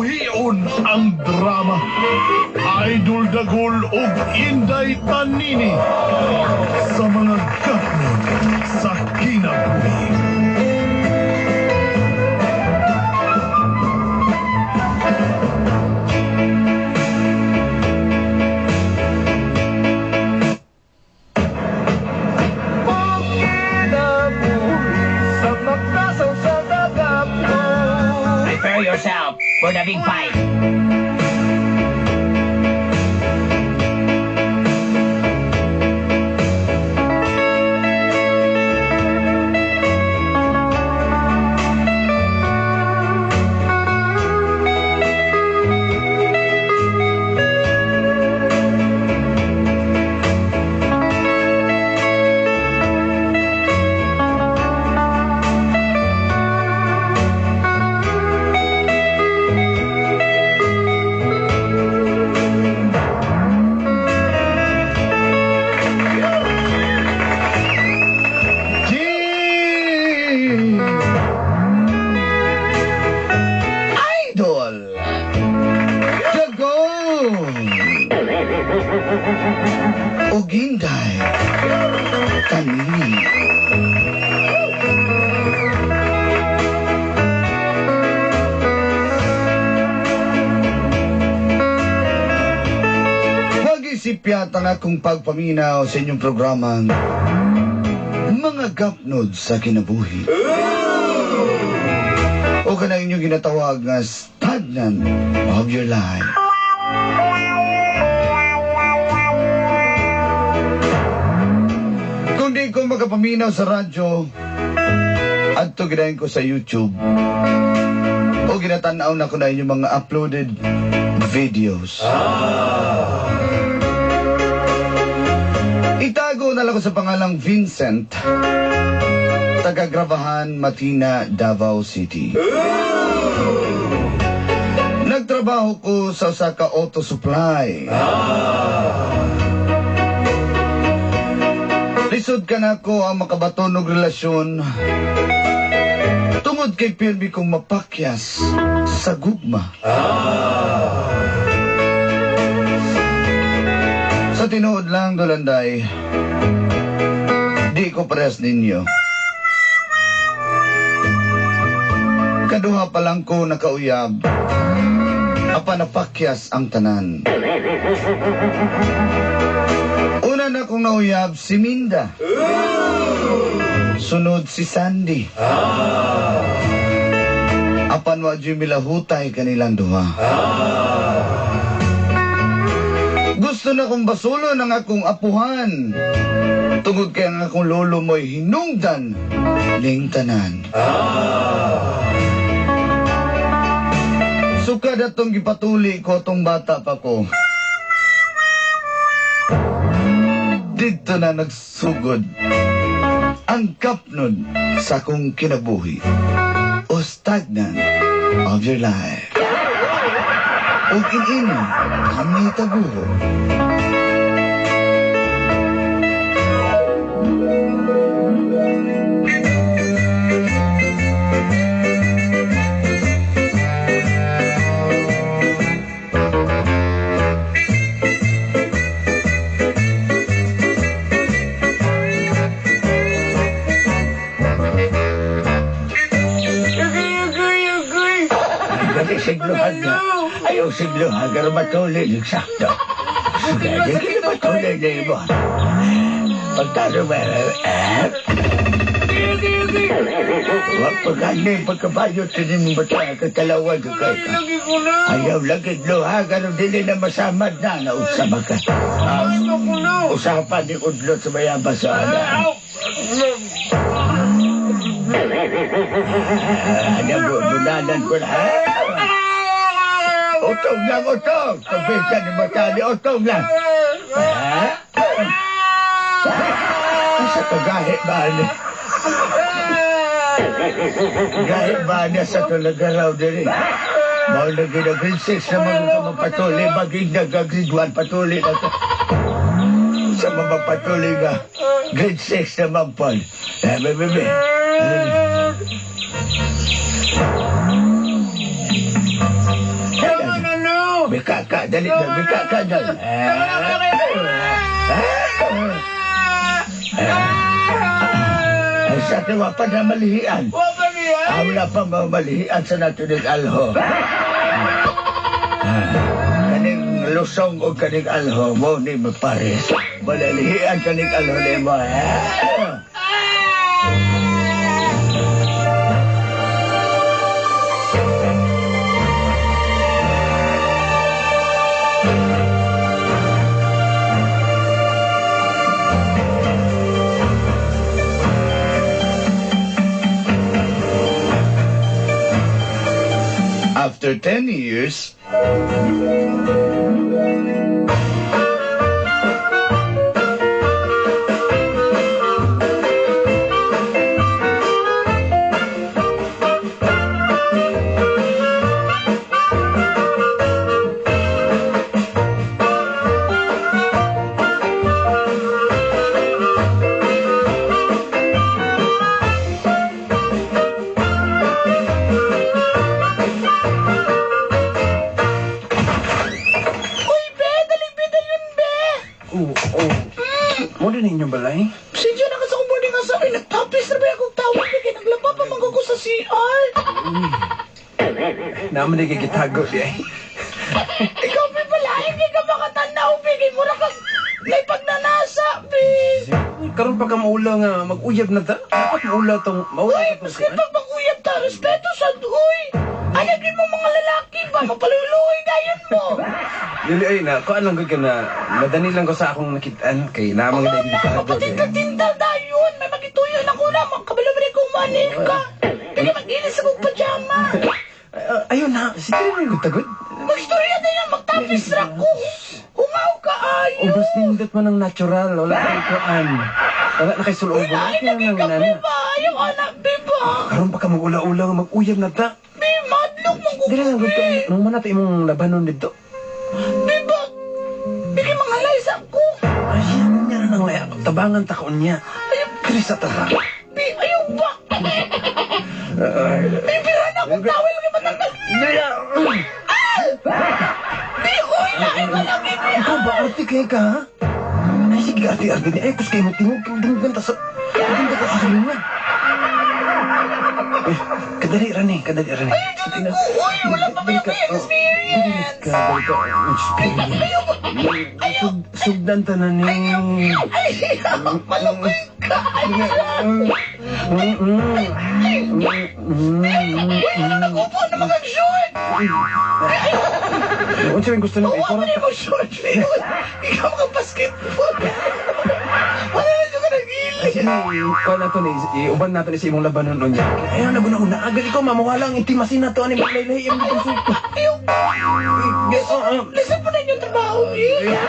buhion ang drama. Idol Dagol ug Inday Tanini sa mga gapon sa kinabuhi. devem pai. Mag-isip yata nga kung pagpaminaw sa inyong programang Mga Gapnod sa Kinabuhi. O ka na inyong ginatawag nga stagnant of your life. Kung di ko makapaminaw sa radyo, at to ginahin ko sa YouTube, o ginatanaw na ko na inyong mga uploaded videos. Itago lang ko sa pangalang Vincent, taga-grabahan Matina, Davao City. Nagtrabaho ko sa Osaka Auto Supply. Lisod ka na ko ang makabatonog relasyon. Tungod kay pirmi kong mapakyas sa gugma. Sa tinuod lang, Dolanday, di ko pares ninyo. Kaduha pa lang ko nakauyab. Apa napakyas ang tanan. Una na kong nauyab si Minda. Sunod si Sandy. Apan wa Jimmy lahutay kanilang duha. Gusto na kong basulo ng akong apuhan. Tungod kay ang akong lolo mo'y hinungdan ning tanan. Suka datong gipatuli ko tong bata pa ko. Dito na nagsugod ang kapnod sa kong kinabuhi o stagnant of your life. O kinini, kami taguho. Dali Ayaw sigluhan, pero matuloy yung sakto. Sige, hindi matuloy na mo. Pagtalo mo, eh? Huwag pagani, pagkabayo, tinim mo tayo, kakalawag ka ka. Ayaw lagi luha, ganun dili na masamad na, nausama ka. Usapan ni Udlo sa mayabas sa ala. Ano, bunanan ko na. Utong lang, utong. Pagpisa ni Matali, utong lang. Ha? Sa kagahi ba ni? Gahi ba niya sa tulagaraw din eh? Lagi na grade 6 na mga mapatuloy, maging nag-grade 1 patuloy na to. Sa mga patuloy nga, grade 6 naman po. Eh, bebe, dali na, bika ka dyan. Ay, sa tiwa pa na malihian. Wala niya. Ah, wala pa mamalihian sa nato ng alho. Ah, Kaning lusong o kaning alho mo ni mapares. Malalihian kaning alho ni After 10 years, Naman na gigitago di ay. Ikaw, be, pala. Hindi ka makatanaw, bigay mo na ka. May pagnanasa, be. Karon pa ka maula nga mag-uyab na ta. Dapat maula tong maula Uy, ka tong maski pag mag-uyab ta, respeto sa duhoy. Alagin mo mga lalaki ba? Mapaluluhoy dayon mo. Dili ay na, ko anong gagawin na madani lang ko sa akong nakitaan kay namang na gigitago. mapatintal-tintal dayon. May magituyo na ko na. Kabalo-bali kong manin ka. Hindi mag-inis sa kong pajama. Ayun na, si Tiri na yung tagod. Magstorya na yan, magtapis ra ko. Humaw ka ayo. Ubus nindot man ng natural, wala kay kuan. Wala na kay naging nga ka, nana. Biba. Yung anak, Biba. Karon pa ka mag-ula-ula nga mag-uyab na ta. Bi, madlok mong Dili lang gud ka, nung man nato imong labanon dito. Biba. Bigay mga laysa ko. Ay, ano niya na nang laya. Tabangan ta ko niya. Kaya sa taba. Bi, ayaw ba? Bibira na akong tawel kay matanggal. Bi, huy na ay niya. Ikaw ba, arte kay ka, ha? Ay, sige, arte-arte niya. Ay, kus kayo mo tingog, tingog sa... Tingog ka sa silingan. Eh, kadali ran eh, kadali eh. Tingnan. Uy, wala pa kayo may experience. Ka, dito, experience. Sug- Sugdan ta na ni... Ay, malukoy ka. Mm, nag-upo na mag-short. Ano siya gusto niyo? Ikaw ako na yung short. Ikaw ka basketball. Wala na siya ka nag-ilig. Kuha na to ni, iuban nato ni sa imong labanon nun niya. Ayaw na guna agad ikaw mamawala ang intimasin na to maglaylay yung konsulta. Ayaw ba? Yes, oo. oo. Listen po na yung trabaho niya.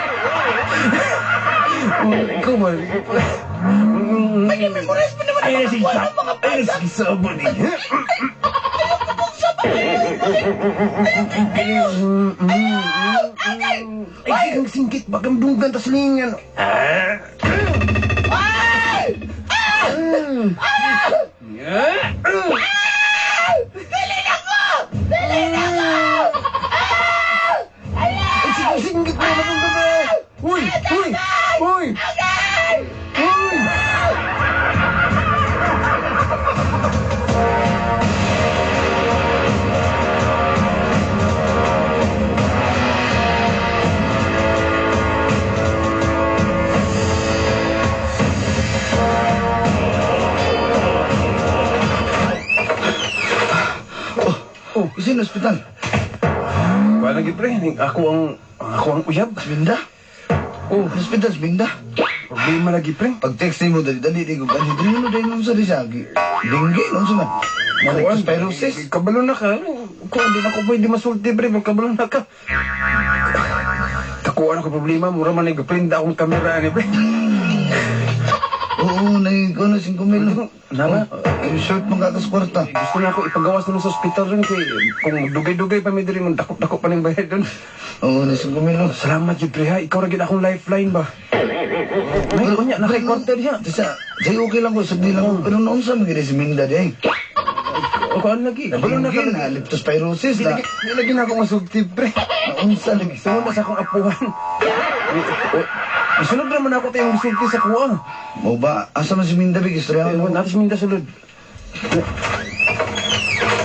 Ikaw ba? May memorize pa naman ang mga buwan ng mga Ay, bata. sige sa abo ni. Ayaw ko pong sabay. Ayaw. Ayaw. Agay. Ay, kang singkit ba kang dunggan tas lingan. Ah. Isin hospital. Wala lagi pre, ako ang ako ang uyab. Binda? Oh, hospital, binda. Problema lagi pre. Pag text mo dali dali di ko gani dili mo dai mo sa disagi. Dinggi no sa man. Malikos pyrosis. Kabalo na ka. Kung hindi na ko pwede masulti pre, kabalo na ka. Kakuha na ko problema, mura man nag-print akong kamera ni pre. Oo, nai ko na 5 mil. Nara? Yung short mo kakas kwarta. Gusto na ako ipagawas doon sa ospital rin kay kung dugay-dugay pa may diri mong dakop-dakop pa ning bayad doon. Oo, na 5 mil. Salamat jud pre ha, ikaw ra gid akong lifeline ba. May kunya na kay quarter diha. Sa, say okay lang ko, sabdi lang ko. Pero noon sa mga si Minda day. O kuan lagi. Kabalo na ka na, leptospirosis na. lagi, di lagi na ako masugtib, pre. Naunsa lagi. Sa akong apuhan. Isunod naman ako tayong sulti sa kuha. Mo ba, asa man si Minda Big, istorya mo. natin minda sulod.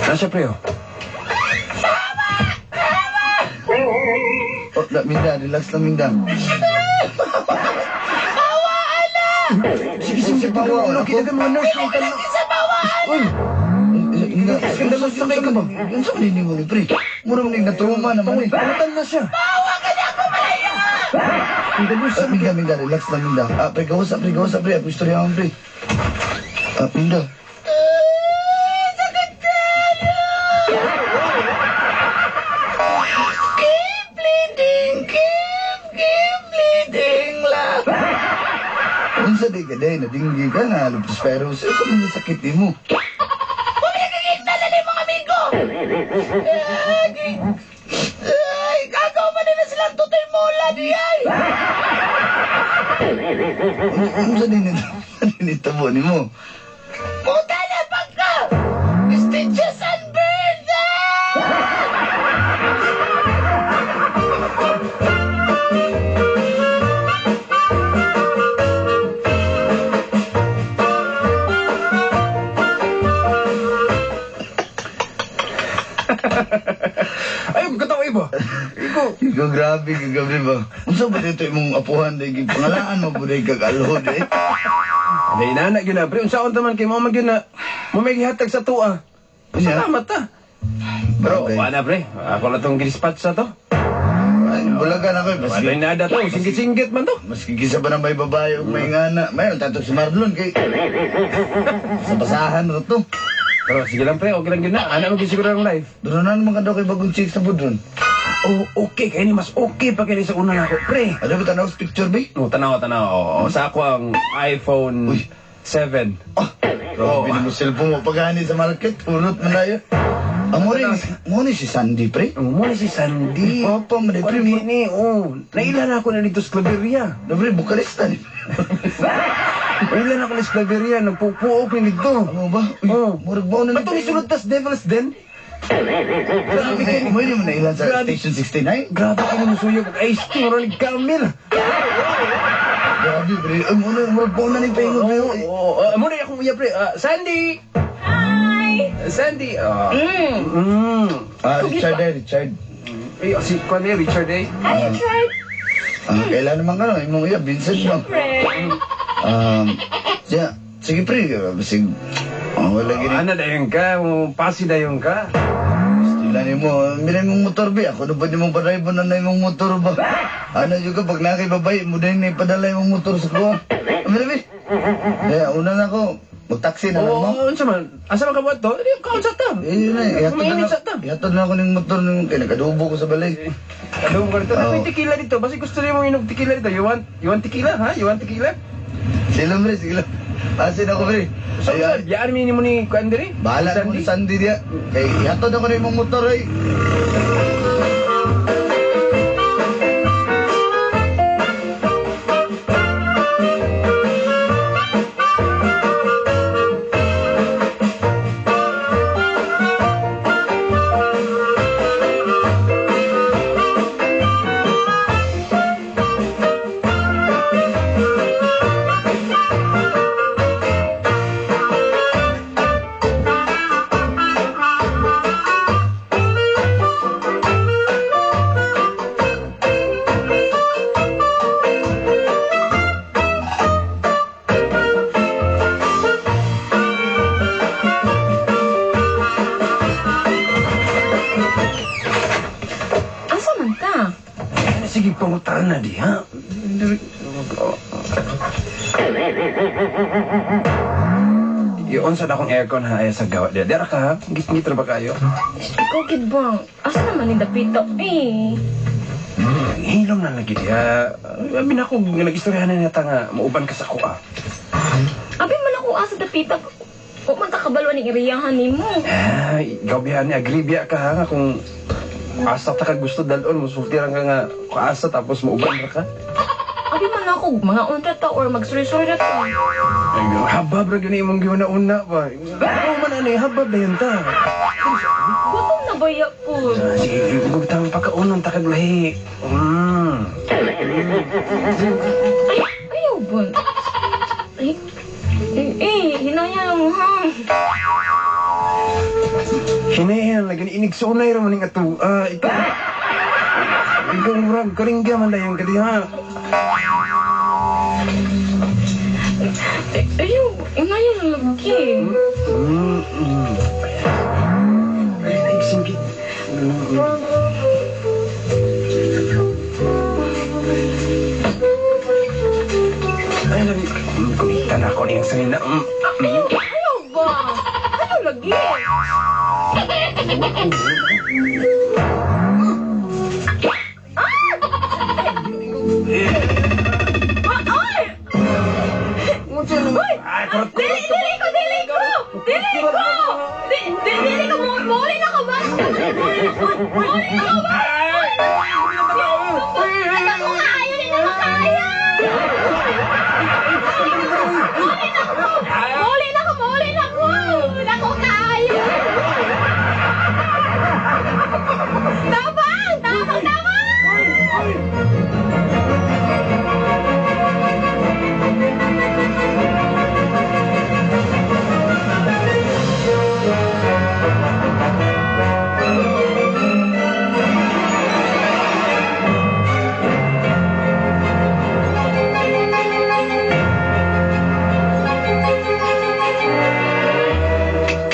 Nasa pre, oh. Oh, na, Minda, relax lang Minda. Sige, sige, bawa. Ano, kinagan mga nurse ko. Sa bawaan! Uy, Inga, Skandalo sa ka ba? Yan sa nini mo ni Pre. Murang ning na-trauma naman eh. pangatan na siya. Ang dalo Ah, Minda, Minda, relax lang Minda. Ah, pre, gawas pre, gawas pre. Ako istorya mo pre. Ah, Minda. Ka day, nadinggi ka nga, leptospirosis. Ito man yung sakit ni mo. Na lang yung mga amigo! Ay, ay, gagaw pa nila silang tutoy mula di ay! Unsa din nito? Ano nitabo ni mo? Ikaw grabe ka gabi ba? Unsa ba dito imong apuhan day pangalaan mo buday kag alhod eh? Ano inaanak yun na, pre. Unsaon taman kay mo magyun na. Mo may gihatag sa tuwa. Salamat ta. Pero, Bagay. wala pre. Ako na tong ginispatch sa to. Ay, bulagan ako eh. Wala Maski, yung nada to. Singgit-singgit man to. maski kisa pa na may babae o may ngana. Mayroon tato si Marlon kay... Sa basahan ro to. Pero sige lang pre, okay lang yun na. Anak mo gisiguro ng life. Doon na naman ka daw kay bagong chicks sa budron. Oh, okay. Kaya ni mas okay pa kaya sa una na ako, pre. Ano ba tanaw sa picture ba? No, tanaw, tanaw. Oo, sa ako ang iPhone Uy. 7. Ah, grabe na mo cellphone mo pagani sa market. Urot mo na yun. Mo rin, mo ni si Sandy pre. Ang muna si Sandy. Papa, man, pre, mo. ni, oh. Nailan ako na dito sa Claveria. Dobre, Bukaresta ni. Nailan ako na sa Claveria. Nagpupuok ni dito. Ano ba? Uy, Oh. murag ba na Ba't itong isulod tas Devil's Den? Grabe kayo. Mo mo na ilan sa Grabe. Station 69? Grabe ka naman suyo kag ice tea. Maroon ni Camille. Grabe pre. Ay, mo na, murag ba na ni Oo, kayo. oo. Ah, muna akong uya, pre. Ah, Sandy! Hi! Sandy! Ah. Mm. Mm. Ah, Richard eh, Richard. Ay, si Kwan eh, Richard eh. Hi, Richard! Ah, kailan naman ka no? Imong iya, Vincent mo. Friend! Um, siya, sige pre, basig, oh, wala gini. Ano dayon ka? Mo, Pasi dayon ka? Sila ni mo, mira imong motor ba? Ako na ba di mong paday mo na na imong motor ba? Ano juga pag nakay babae mo din na ipadala imong motor sa kuha. Mira ba? Kaya una na ako, mag-taxi na lang mo. Oo, ano man? Asa man ka buhat to? Hindi, kaon sa tam. Eh, yun na, ihatod na Mainit sa na ako ng motor ng kinakadubo ko sa balay. Ano ko dito? Oo. May tequila dito. Basi gusto niyo mong inom tequila dito. You want, you want tequila, ha? You want tequila? Sige lang, pre, sige lang. Asin ako, pre. So, Ayan. yaan mi mo ni Kuan diri? Bahala na mo ni Sandy dia. Kay ihatod ako na imong motor, eh. Iyon sa akong aircon ha ay sa gawa. Di Dira ka ha? Ngit-ngit ra ba kayo? Ikaw, kid bang? Asa naman ni Dapito? Eh. Hilom na lagi diya. Abi na ko nga nagistoryahan na nata nga mauban ka sa kuha. Abi man ako asa Dapito. O man ta kabalo ni iriyahan ni mo. Ay, gabihan ni agribya ka ha kung asa ta ka gusto dalon mo sultiran ka nga kaasa tapos mauban ra ka. Abi man ako, mga unta ta or magsuri-suri na ta. Ay, habab ra gani imong giwana una ba. Ano man ani habab na yun ta. Gutom na ba ya po? Ah, Sige, huwag tayong pagkaunong takag lahi. Mm. Ay, ayaw ba? Ay, eh, eh, hinaya mo ha. Hinayan, lagi ni inig sunay ra maning ato. Ah, ikaw. Ikaw murag karingga man dayon kadi ha. Hinaya na lagi. Ay, lagi. Mm, Kumitan ako niyang salina. Mm. Ayaw, ayaw ba? Ayaw lagi. Kurot Dili, dili ko, dili ko! Dili ko! Di, di, dili ko, mo- muli na ko ba? Muli na ko ba? Na ko kaya, hindi ko kaya! Muli na ko, muli na ko! Hindi na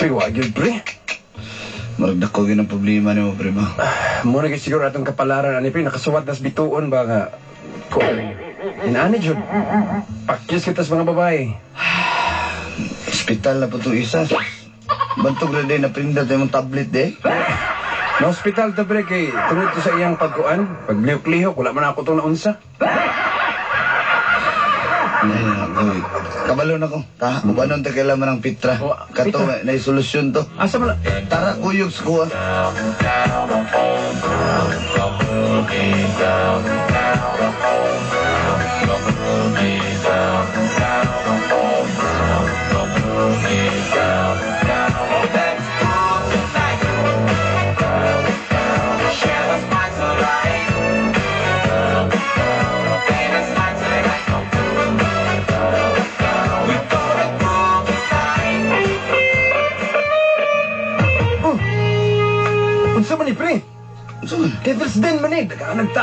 Pre, wag yun, pre. Marag dako yun ang problema ni mo, pre ba? Muna kay siguro atong kapalaran ani pre nakasuwat nas bituon ba nga. Ko Inaani jud. Pakyos kita sa mga babae. Hospital na po ito isa. Bantog na din na prinda tayo mong tablet eh. Na hospital to pre kay tungod to sa iyang pagkuan, paglihok-lihok wala man ako tong naunsa. Ay, nagoy. Kabalo na ko. Ta, ubanon ta kailangan ng pitra. Oh, Kato, pitra. na solusyon to. Asa man Tara, kuyog sa kuha. unsa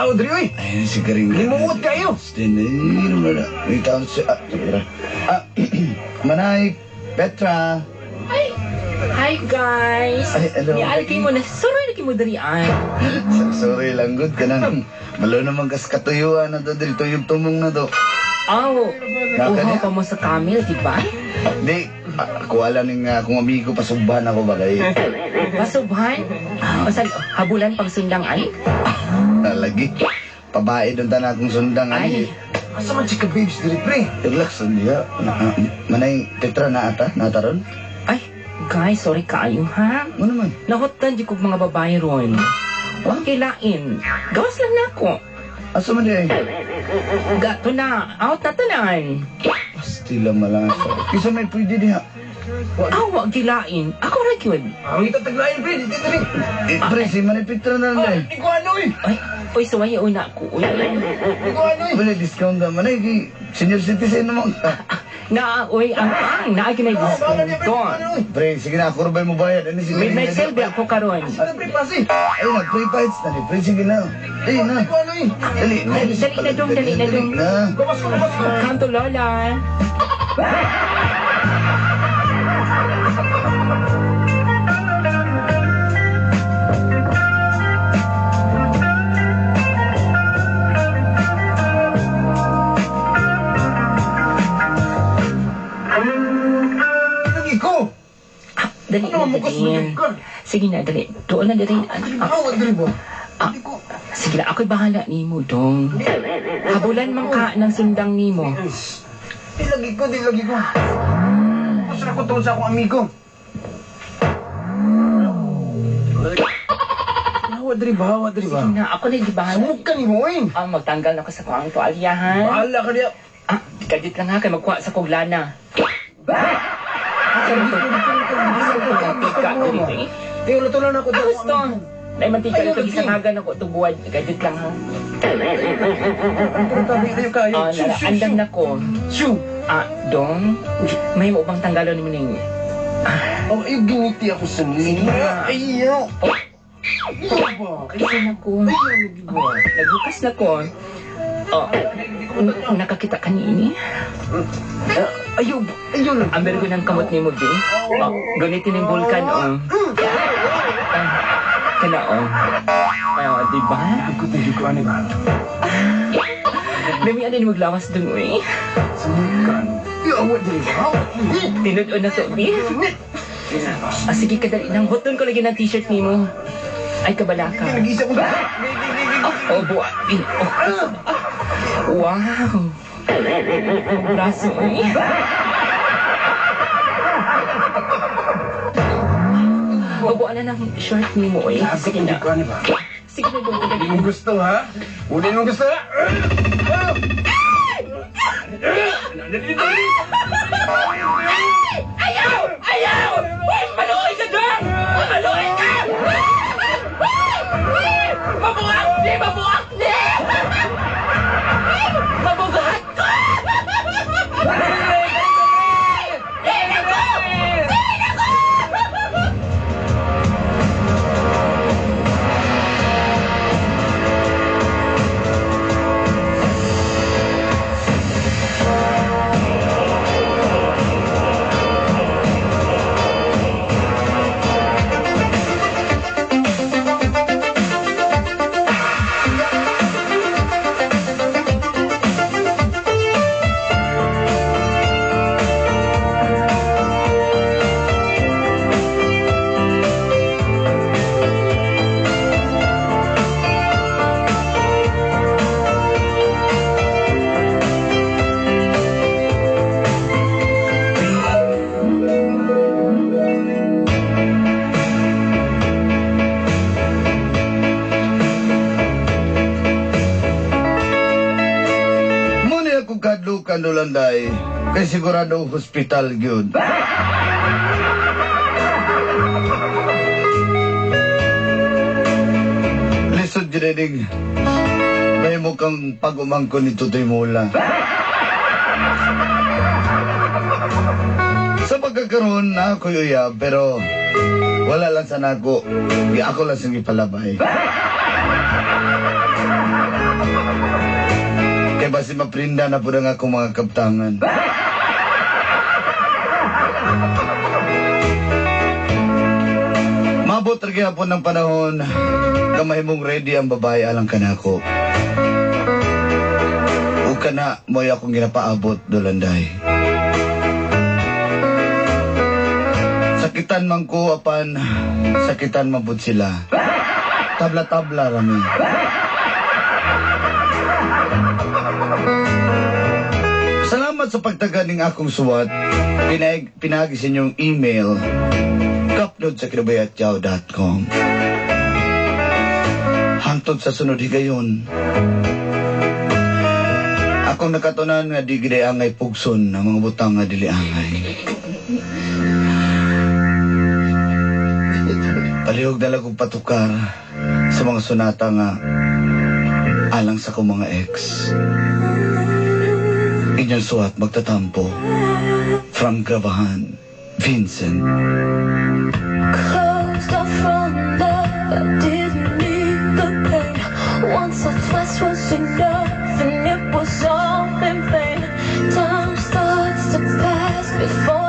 nagtao diri oy. ayun si Karing. Limuot kayo. Then, ay, ano na. May taon si... Ah, tira. Ah, Manay, Petra. Hi! Hi guys! Ay, hello. Nialki mo na, sorry na mo dari ay. Sorry lang, good ka na. Malo naman kas katuyuan na to, dito yung tumong na to. Aw, niya? pa mo sa Camille, di ba? Di, ah, ako alam ni nga kung amigo pasubhan ako ba kayo. Basubhan? O sa habulan pag sundang ay? Nalagi. Pabae doon tanan akong sundang Ay, ani. Asa man chika babes diri pre? Relax niya. Na, manay Petra na ata, nataron. ay, guys, sorry kayo ha. Ano naman? Nahotan di ko mga babae ron. Huwag kilain. Gawas lang na ako. Asa man di ay? Gato na, out na tanan. Pastila malasa. Kisa may pwede diha. Aw, wag kilain. Ako ra yun. Ang ito taglain pre, dito diri. Eh, pre, si Manay Petra na lang eh. Di ko ano eh. Ay, oy, suway una ko. Uy, Di ko ano eh. Wala discount na Manay. kay Senior citizen naman ka. na, uy, ang ang, na kinay discount. Pre, sige na, ako rin mo bayad. Ano sige? Midnight sale ba ako karon? Ano pre pasi? Ay, na, pre fights na ni. Pre, sige na. Ay, na. Ano eh. Dali, Ay, dali na dong, dali na dong. ko, gawas ko. Kanto Lola. Dali Ano na, dali. Sige na, dali. Doon na, dali. Ah, Awag diri mo. ah, sige na, ako'y bahala ni mo, dong. Habulan man ka ng sundang ni mo. Di lagi ko, di lagi ko. Na ko tungkol sa akong amigo. wa diri ba, wa diri ba. Sige na, ako na gibahan. Sumug ka ni mo, eh. Ah, magtanggal na ko sa kuang tuwalya, ha? Bahala ka diya. Ah, kadit lang ha, kay magkuha sa kuglana. Mantika, dili, eh. Tingnan na tulan ako Ah, gusto. Nay mantika ito gisangagan ako tubuad. Kadit lang ha. Ah, andam na ko. Shoo! Ah, dong, may mo bang tanggalon ni ning Oh, ay, ako sa nila. Ayaw. Kasi na ko. Nagbukas na ko. Oh, n- nakakita ka ni ini? Ayaw, ayaw lang. Ang ko ng kamot ni mo, din. Oh, gunitin yung vulkan, oh. Ah, kana, oh. Oh, di ba? Ako tayo ko, ano ba? Dami ano ni maglawas dun, uy. Sumukan. Wa diri ba? Tinudon na to, di? Ah, sige, kadali nang buton ko lagi ng t-shirt ni mo. Ay, kabala ka. Nag-isa ko. Oh, buwa. Eh, Oh. Wow. Braso, eh. Oh, buwa na ng short ni mo, eh. Sige na. ano? Sige na, doon. Hindi mo gusto, ha? Hindi mo gusto, ha? Ayaw! Dolanday. Kay sigurado hospital gyud. Lisod ginening. May mukhang pagumangko ni Tutoy Mula. Sa pagkakaroon na ako yuya, pero wala lang sa nako. Di ako lang sing ipalabay. Kaya basi maprinda na po nga akong mga kaptangan. Mabot rin po ng panahon kamay mong ready ang babae alang kanako. O kana mo akong ginapaabot dolanday. Sakitan man ko apan sakitan pud sila. Tabla-tabla rami. Salamat sa pagtaga akong suwat. Pinag pinagi sa inyong email kapnod sa kinabayatyaw.com Hantod sa sunod higayon. Akong nakatunan nga di gid angay pugson ng mga butang nga dili angay. Palihog na lang kong patukar sa mga sunata nga alang sa kong mga ex. Magtatampo. From Grabahan, Vincent. Closed off from love, I didn't need the pain. Once or twice was enough, and it was all in vain. Time starts to pass before